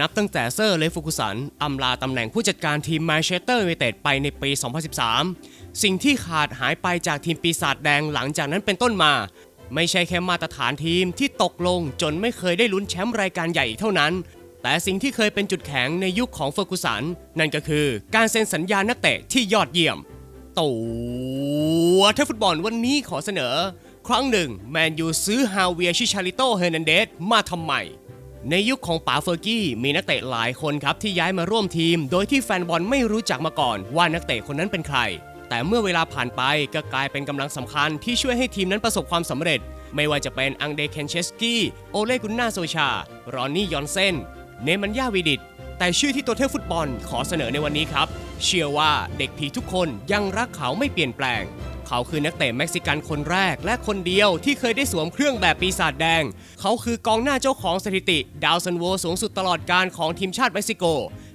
นับตั้งแต่เซอร์เลฟฟูกุสันอำลาตำแหน่งผู้จัดการทีมแมนเชสเตอร์ยูไนเต็ดไปในปี 2013 สิ่งที่ขาดหายไปจากทีมปีศาจแดงหลังจากนั้นเป็นต้นมา ไม่ใช่แค่มาตรฐานทีมที่ตกลงจนไม่เคยได้ลุ้นแชมป์รายการใหญ่อีกเท่านั้น แต่สิ่งที่เคยเป็นจุดแข็งในยุคของเฟอร์กูสัน นั่นก็คือการเซ็นสัญญานักเตะที่ยอดเยี่ยมตัวเทพฟุตบอลวันนี้ขอเสนอ ครั้งหนึ่งแมนยูซื้อฮาเวียชิชาริโตเฮนันเดสมาทำไม ในยุคของป๋าเฟอร์กี้มีนักเตะหลายคนครับที่ย้ายมาร่วมทีม โดยที่แฟนบอลไม่รู้จักมาก่อนว่านักเตะคนนั้นเป็นใคร แต่เมื่อเวลาผ่านไปก็กลายเป็นกำลังสำคัญที่ช่วยให้ทีมนั้นประสบความสำเร็จ ไม่ว่าจะเป็นอังเดเคนเชสกี้โอเลกุนนาโซชา รอนนี่ยอนเซนเนมันยาวิดิตแต่ชื่อที่ตัวเทพฟุตบอลขอเสนอในวันนี้ครับ เชื่อว่าเด็กผีทุกคนยังรักเขาไม่เปลี่ยนแปลง เขาคือนักเตะเม็กซิกันคนแรกและคนเดียวที่เคยได้สวมเครื่องแบบปีศาจแดง เขาคือกองหน้าเจ้าของสถิติ ดาวซันโวสูงสุดตลอดการของทีมชาติเม็กซิโก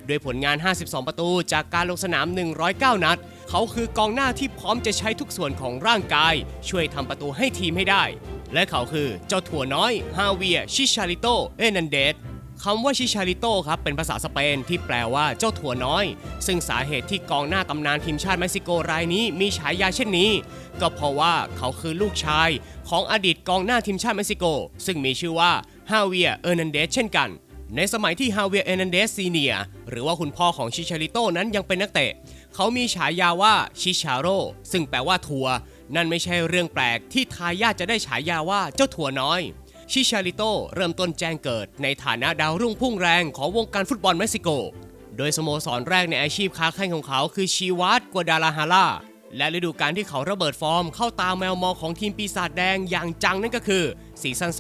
ด้วยผลงาน 52 ประตูจากการลงสนาม 109 นัด เขาคือกองหน้าที่พร้อมจะใช้ทุกส่วนของร่างกาย ช่วยทำประตูให้ทีมให้ได้ และเขาคือเจ้าถั่วน้อยฮาเวีย ชิชาริโต เอนันเดส คำว่าชิชาริโตครับเป็นภาษาสเปนที่แปลว่าเจ้าถั่วน้อย ซึ่งสาเหตุที่กองหน้าตำนานทีมชาติเม็กซิโกรายนี้มีฉายาเช่นนี้ ก็เพราะว่าเขาคือลูกชายของอดีตกองหน้าทีมชาติเม็กซิโก ซึ่งมีชื่อว่าฮาเวียเออร์นันเดสเช่นกัน ในสมัยที่ฮาเวียเออร์นันเดสซีเนียหรือว่าคุณพ่อของชิชาริโตนั้นยังเป็นนักเตะ เขามีฉายาว่าชิชาโรซึ่งแปลว่าถั่วนั่นไม่ใช่เรื่องแปลกที่ทายาทจะได้ฉายาว่าเจ้าถั่วน้อย ชิชาริโตเริ่มต้นแจ้งเกิดในฐานะดาวรุ่งพุ่งแรงของวงการฟุตบอลเม็กซิโก โดยสโมสรแรกในอาชีพค้าแข่งของเขาคือชีวัตกัวดาลาฮาร่าและฤดูกาลที่เขาระเบิดฟอร์มเข้าตาแมวมองของทีมปีศาจแดงอย่างจังนั่นก็คือซีซั่น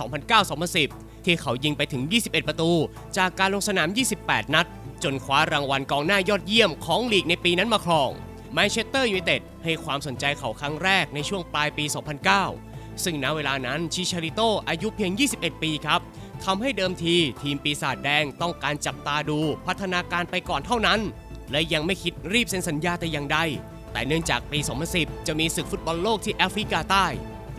2009-2010 ที่เขายิงไปถึง 21 ประตู จากการลงสนาม 28 นัด จนคว้ารางวัลกองหน้ายอดเยี่ยมของลีกในปีนั้นมาครองแมนเชสเตอร์ยูไนเต็ดให้ความสนใจเขาครั้งแรกในช่วงปลายปี 2009 ซึ่งณเวลานั้นชิชาริโตอายุเพียง 21 ปีครับทำให้เดิมทีทีมปีศาจแดงต้องการจับตาดูพัฒนาการไปก่อนเท่านั้น และยังไม่คิดรีบเซ็นสัญญาแต่อย่างใด แต่เนื่องจากปี 2010 จะมีศึกฟุตบอลโลกที่แอฟริกาใต้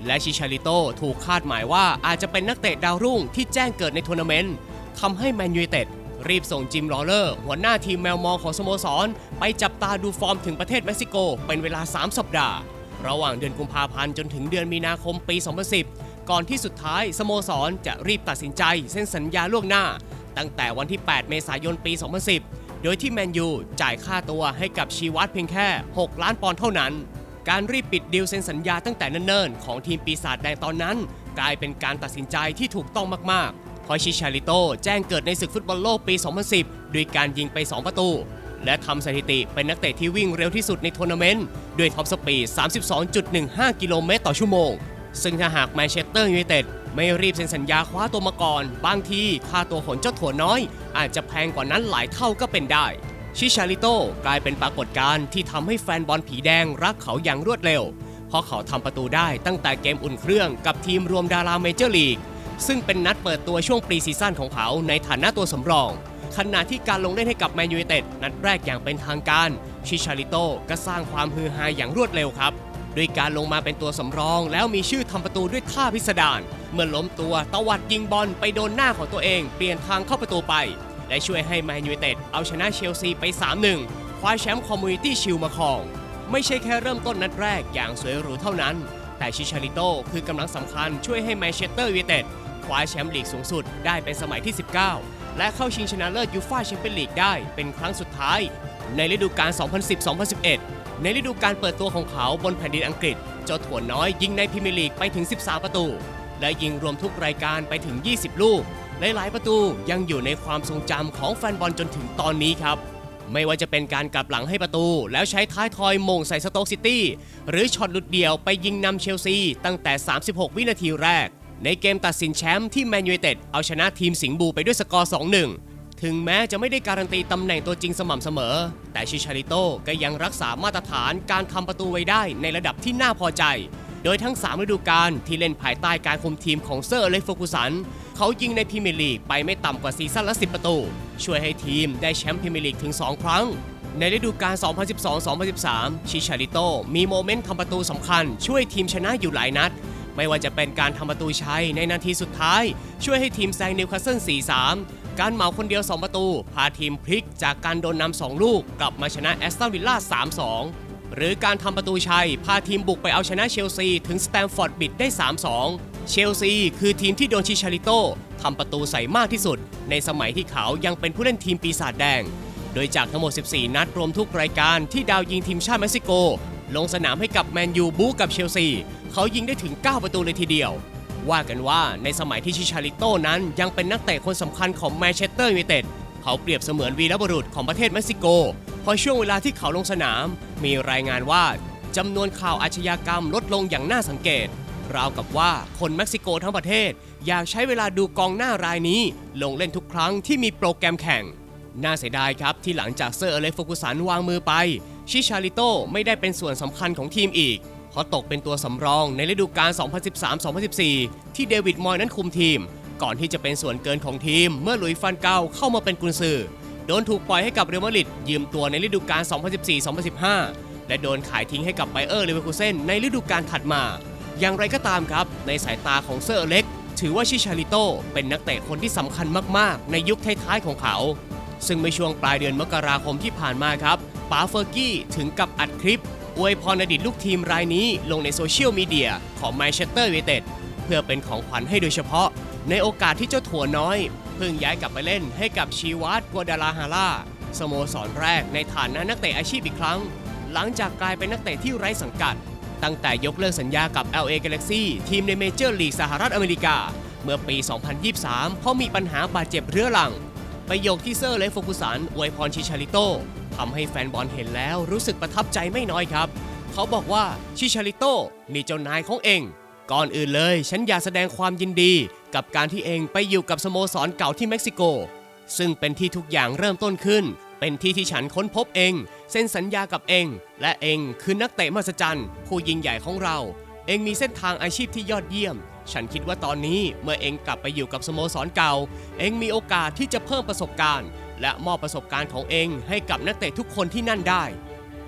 และชิชาริโตถูกคาดหมายว่าอาจจะเป็นนักเตะดาวรุ่งที่แจ้งเกิดในทัวร์นาเมนต์ทำให้แมนยูเต็ดรีบส่งจิมลอเลอร์ หัวหน้าทีมแมวมองของสโมสร ไปจับตาดูฟอร์มถึงประเทศเม็กซิโกเป็นเวลา 3 สัปดาห์ ระหว่างเดือนกุมภาพันธ์จนถึงเดือนมีนาคมปี 2010 ก่อนที่สุดท้ายสโมสรจะรีบตัดสินใจเซ็นสัญญาล่วงหน้า ตั้งแต่วันที่ 8 เมษายนปี 2010 โดยที่แมนยูจ่ายค่าตัวให้กับชีวัตเพียงแค่ 6 ล้านปอนด์เท่านั้น การรีบปิดดีลเซ็นสัญญาตั้งแต่เนิ่นๆ ของทีมปีศาจแดงตอนนั้น กลายเป็นการตัดสินใจที่ถูกต้องมากๆพราะชิชาริโตแจ้งเกิดในศึกฟุตบอลโลกปี 2010 ด้วยการยิงไป 2 ประตู และทำสถิติเป็นนักเตะที่วิ่งเร็วที่สุดในทัวร์นาเมนต์ด้วยท็อปสปีด 32.15 กิโลเมตรต่อชั่วโมง ซึ่งถ้าหากแมนเชสเตอร์ยูไนเต็ดไม่รีบเซ็นสัญญาคว้าตัวมาก่อน บางทีค่าตัวของเจ้าถั่วน้อย อาจจะแพงกว่านั้นหลายเท่าก็เป็นได้ ชิชาริโตกลายเป็นปรากฏการณ์ที่ทำให้แฟนบอลผีแดงรักเขาอย่างรวดเร็ว เพราะเขาทำประตูได้ตั้งแต่เกมอุ่นเครื่องกับทีมรวมดาราเมเจอร์ลีกซึ่งเป็นนัดเปิดตัวช่วงปรีซีซั่นของเขาในฐานะตัวสำรอง ขณะที่การลงเล่นให้กับแมนยูไนเต็ดนัดแรกอย่างเป็นทางการ ชิชาริโตก็สร้างความฮือฮาอย่างรวดเร็วครับด้วยการลงมาเป็นตัวสำรอง แล้วมีชื่อทำประตูด้วยท่าพิสดารเมื่อล้มตัวตวัดยิงบอลไปโดนหน้าของตัวเอง เปลี่ยนทางเข้าประตูไป และช่วยให้แมนยูไนเต็ดเอาชนะเชลซีไป 3-1 คว้าแชมป์คอมมูนิตี้ชิลมาครอง ไม่ใช่แค่เริ่มต้นนัดแรกอย่างสวยหรูเท่านั้น แต่ชิชาริโตคือกำลังสำคัญช่วยให้แมนเชสเตอร์ยูไนเต็ด คว้าแชมป์ลีกสูงสุดได้เป็นสมัยที่ 19 และเข้าชิงชนะเลิศยูฟ่าแชมเปี้ยนลีกได้เป็นครั้งสุดท้าย ในฤดูกาล 2010-2011 ในฤดูกาลเปิดตัวของเขาบนแผ่นดินอังกฤษเจ้าถั่วน้อยยิงในพรีเมียร์ลีกไปถึง 13 ประตู และยิงรวมทุกรายการไปถึง 20 ลูก หลายๆ ประตูยังอยู่ในความทรงจำของแฟนบอลจนถึงตอนนี้ครับไม่ว่าจะเป็นการกลับหลังให้ประตู แล้วใช้ท้ายทอยมงใส่สโต๊กซิตี้ หรือช็อตหลุดเดี่ยวไปยิงนำเชลซีตั้งแต่ 36 วินาทีแรก ในเกมตัดสินแชมป์ที่แมนยูเต็ดเอาชนะทีมสิงห์บูไปด้วยสกอร์ 2-1 ถึงแม้จะไม่ได้การันตีตำแหน่งตัวจริงสม่ำเสมอ แต่ชิชาริโตก็ยังรักษามาตรฐานการทำประตูไว้ได้ในระดับที่น่าพอใจ โดยทั้ง 3 ฤดูกาลที่เล่นภายใต้การคุมทีมของเซอร์อเล็กฟอร์กูสัน เขายิงในพรีเมียร์ลีกไปไม่ต่ำกว่าซีซั่นละ 10 ประตู ช่วยให้ทีมได้แชมป์พรีเมียร์ลีกถึง 2 ครั้งในฤดูกาล 2012-2013 ชิชาริโตมีโมเมนต์ทำประตูสำคัญช่วยทีมชนะอยู่หลายนัด ไม่ว่าจะเป็นการทำประตูชัยในนาทีสุดท้าย ช่วยให้ทีมแซงนิวคาสเซิล 4-3 การเหมาคนเดียว 2 ประตู พาทีมพลิกจากการโดนนำสองลูก กลับมาชนะแอสตันวิลล่า 3-2 หรือการทำประตูชัย พาทีมบุกไปเอาชนะเชลซีถึงสแตมฟอร์ดบิดได้ 3-2 เชลซีคือทีมที่โดนชิชาริโต้ทำประตูใส่มากที่สุด ในสมัยที่เขายังเป็นผู้เล่นทีมปีศาจแดง โดยจากทั้งหมด 14 นัดรวมทุกรายการที่ดาวยิงทีมชาติเม็กซิโก ลงสนามให้กับแมนยูบู๊กับเชลซี เขายิงได้ถึง 9 ประตูเลยทีเดียว ว่ากันว่าในสมัยที่ชิชาริโต้นั้นยังเป็นนักเตะคนสำคัญของแมนเชสเตอร์ยูไนเต็ดเขาเปรียบเสมือนวีรบุรุษของประเทศเม็กซิโก พอช่วงเวลาที่เขาลงสนาม มีรายงานว่าจำนวนข่าวอาชญากรรมลดลงอย่างน่าสังเกต ราวกับว่าคนเม็กซิโกทั้งประเทศ อยากใช้เวลาดูกองหน้ารายนี้ ลงเล่นทุกครั้งที่มีโปรแกรมแข่ง น่าเสียดายครับที่หลังจากเซอร์อเล็กซ์โฟกุสันวางมือไป ชิชาริโตไม่ได้เป็นส่วนสำคัญของทีมอีก เพราะตกเป็นตัวสำรองในฤดูกาล 2013-2014 ที่เดวิดมอยนั้นคุมทีม ก่อนที่จะเป็นส่วนเกินของทีมเมื่อหลุยส์ฟันเกาเข้ามาเป็นกุนซือ โดนถูกปล่อยให้กับเรอัลมาดริดยืมตัวในฤดูกาล 2014-2015 และโดนขายทิ้งให้กับไบเออร์เลเวอร์คูเซนในฤดูกาลถัดมา อย่างไรก็ตามครับ ในสายตาของเซอร์อเล็ก ถือว่าชิชาริโตเป็นนักเตะคนที่สำคัญมากๆ ในยุคท้ายๆของเขา ซึ่งในช่วงปลายเดือนมกราคมที่ผ่านมาครับ ป๋าเฟอร์กี้ถึงกับอัดคลิป อวยพรอดีตลูกทีมรายนี้ลงในโซเชียลมีเดียของแมนเชสเตอร์ยูไนเต็ดเพื่อเป็นของขวัญให้โดยเฉพาะ ในโอกาสที่เจ้าถั่วน้อย เพิ่งย้ายกลับไปเล่นให้กับชีวัตกัวดาลาฮาร่าสโมสรแรกในฐานะนักเตะอาชีพอีกครั้ง หลังจากกลายเป็นนักเตะที่ไร้สังกัด ตั้งแต่ยกเลิกสัญญากับ LA Galaxy ทีมในเมเจอร์ลีกสหรัฐอเมริกา เมื่อปี 2023 เพราะมีปัญหาบาดเจ็บเรื้อรัง ประโยคที่เซอร์เลฟโฟกุสันอวยพรชิชาริโต ทำให้แฟนบอลเห็นแล้วรู้สึกประทับใจไม่น้อยครับ เขาบอกว่าชิชาริโต้นี่เจ้านายของเอง ก่อนอื่นเลย ฉันอยากแสดงความยินดี กับการที่เองไปอยู่กับสโมสรเก่าที่เม็กซิโก ซึ่งเป็นที่ทุกอย่างเริ่มต้นขึ้น เป็นที่ที่ฉันค้นพบเองเซ็นสัญญากับเอง และเองคือนักเตะมหัศจรรย์ผู้ยิ่งใหญ่ของเรา เองมีเส้นทางอาชีพที่ยอดเยี่ยมฉันคิดว่าตอนนี้เมื่อเองกลับไปอยู่กับสโมสรเก่า เองมีโอกาสที่จะเพิ่มประสบการณ์และมอบประสบการณ์ของเองให้กับนักเตะทุกคนที่นั่นได้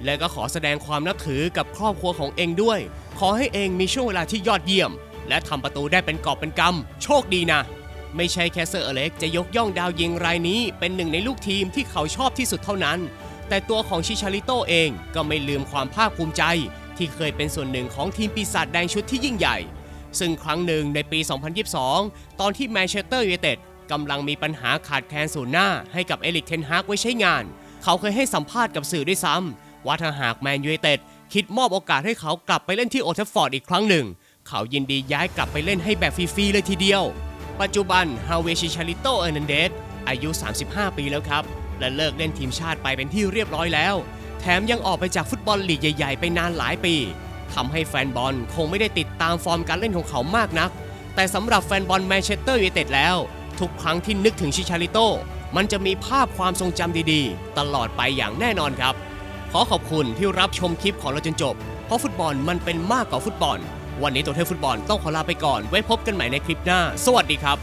และก็ขอแสดงความนับถือกับครอบครัวของเองด้วย ขอให้เองมีช่วงเวลาที่ยอดเยี่ยม และทำประตูได้เป็นกอบเป็นกำโชคดีนะ ไม่ใช่แค่เซอร์อเล็กจะยกย่องดาวยิงรายนี้ เป็นหนึ่งในลูกทีมที่เขาชอบที่สุดเท่านั้น แต่ตัวของชิชาริโตเองก็ไม่ลืมความภาคภูมิใจ ที่เคยเป็นส่วนหนึ่งของทีมปีศาจแดงชุดที่ยิ่งใหญ่ ซึ่งครั้งหนึ่งในปี 2022 ตอนที่แมนเชสเตอร์ยูไนเต็ด กำลังมีปัญหาขาดแคลนศูนย์หน้าให้กับเอลิกเทนฮากไว้ใช้งาน เขาเคยให้สัมภาษณ์กับสื่อด้วยซ้ำว่าถ้าหากแมนยูไนเต็ดคิดมอบโอกาสให้เขากลับไปเล่นที่โอทัฟฟอร์ดอีกครั้งหนึ่ง เขายินดีย้ายกลับไปเล่นให้แบบฟรีๆเลยทีเดียว ปัจจุบันฮาเวชิชาริโตเอร์นันเดสอายุ 35 ปีแล้วครับ และเลิกเล่นทีมชาติไปเป็นที่เรียบร้อยแล้ว แถมยังออกไปจากฟุตบอลลีกใหญ่ ๆ ไปนานหลายปีทำให้แฟนบอลคงไม่ได้ติดตามฟอร์มการเล่นของเขามากนัก แต่สำหรับแฟนบอลแมนเชสเตอร์ยูไนเต็ดแล้ว ทุกครั้งที่นึกถึงชิชาริโตมันจะมีภาพความทรงจำดีๆ ตลอดไปอย่างแน่นอนครับ ขอขอบคุณที่รับชมคลิปของเราจนจบ เพราะฟุตบอลมันเป็นมากกว่าฟุตบอล วันนี้ตัวเทพฟุตบอลต้องขอลาไปก่อน ไว้พบกันใหม่ในคลิปหน้า สวัสดีครับ